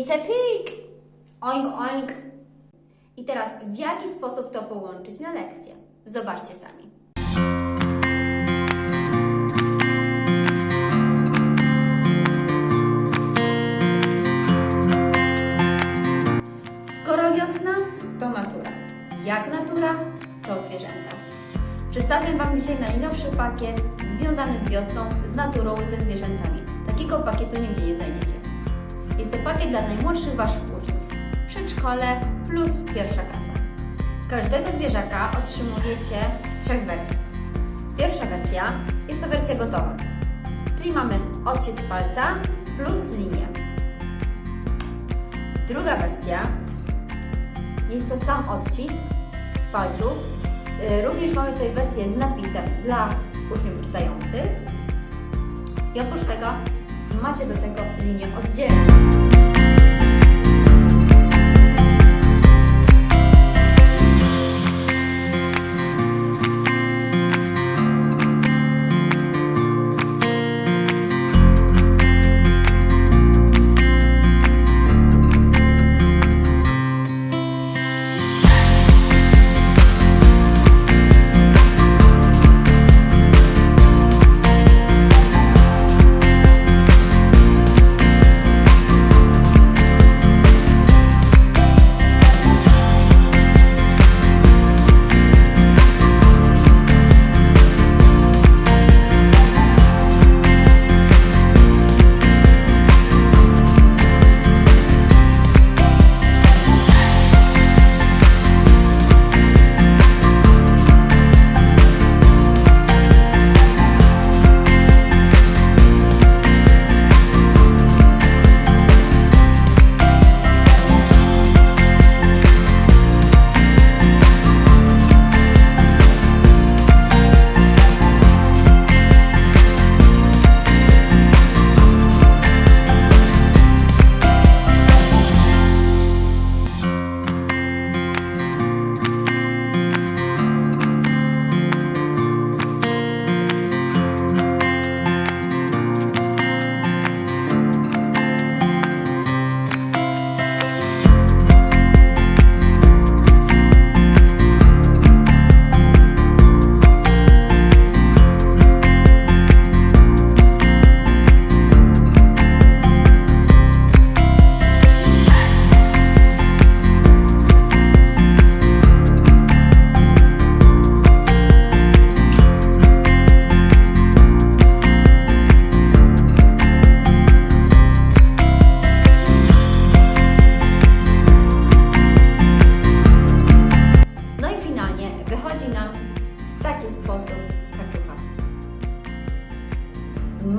It's a pig! Oink, oink! I teraz w jaki sposób to połączyć na lekcję? Zobaczcie sami. Skoro wiosna, to natura. Jak natura, to zwierzęta. Przedstawię Wam dzisiaj najnowszy pakiet związany z wiosną, z naturą, ze zwierzętami. Takiego pakietu nigdzie nie znajdziecie. Jest to pakiet dla najmłodszych Waszych uczniów. Przedszkole plus pierwsza klasa. Każdego zwierzaka otrzymujecie w trzech wersjach. Pierwsza wersja jest to wersja gotowa, czyli mamy odcisk palca plus linię. Druga wersja jest to sam odcisk z palców. Y, Również mamy tutaj wersję z napisem dla uczniów czytających. I oprócz tego macie do tego linię oddzielną.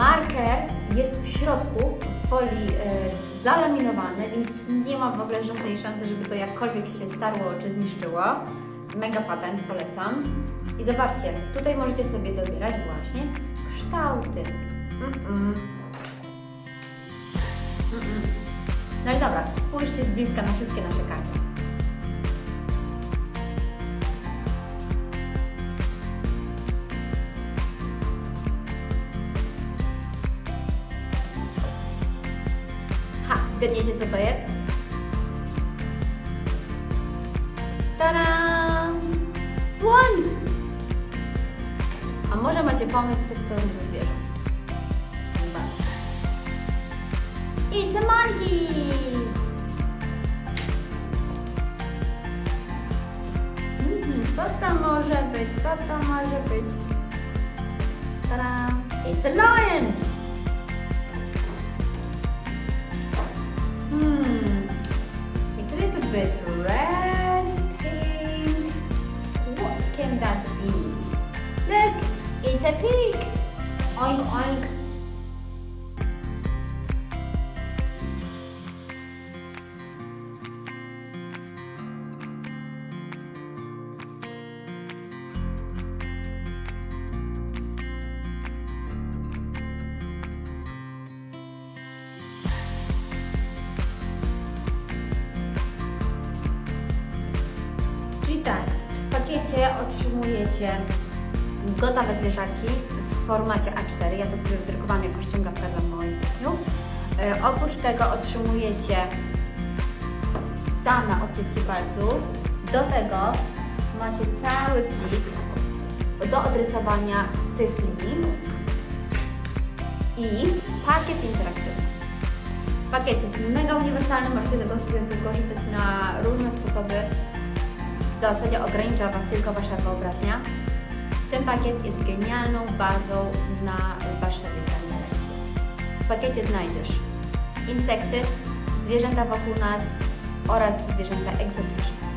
Marker jest w środku w folii y, zalaminowany, więc nie ma w ogóle żadnej szansy, żeby to jakkolwiek się starło czy zniszczyło. Mega patent, polecam. I zobaczcie, tutaj możecie sobie dobierać właśnie kształty. Mm-mm. Mm-mm. No i dobra, spójrzcie z bliska na wszystkie nasze karty. Zgadniecie co to jest? Tada! Słoń! A może macie pomysł, co to za zwierzę? Zobaczcie. It's a monkey! Co to może być? Co to może być? Tada! It's a lion! It's red, pink. What can that be? Look, it's a pig. Oink oink. Otrzymujecie gotowe zwierzaki w formacie A4. Ja to sobie wydrukowałam jako ściągawkę dla moich uczniów. E, Oprócz tego otrzymujecie same odciski palców. Do tego macie cały plik do odrysowania tych linii i pakiet interaktywny. Pakiet jest mega uniwersalny, możecie tego sobie wykorzystać na różne sposoby. Zasadzie ogranicza Was tylko Wasza wyobraźnia. Ten pakiet jest genialną bazą na Wasze występne lekcje. W pakiecie znajdziesz insekty, zwierzęta wokół nas oraz zwierzęta egzotyczne.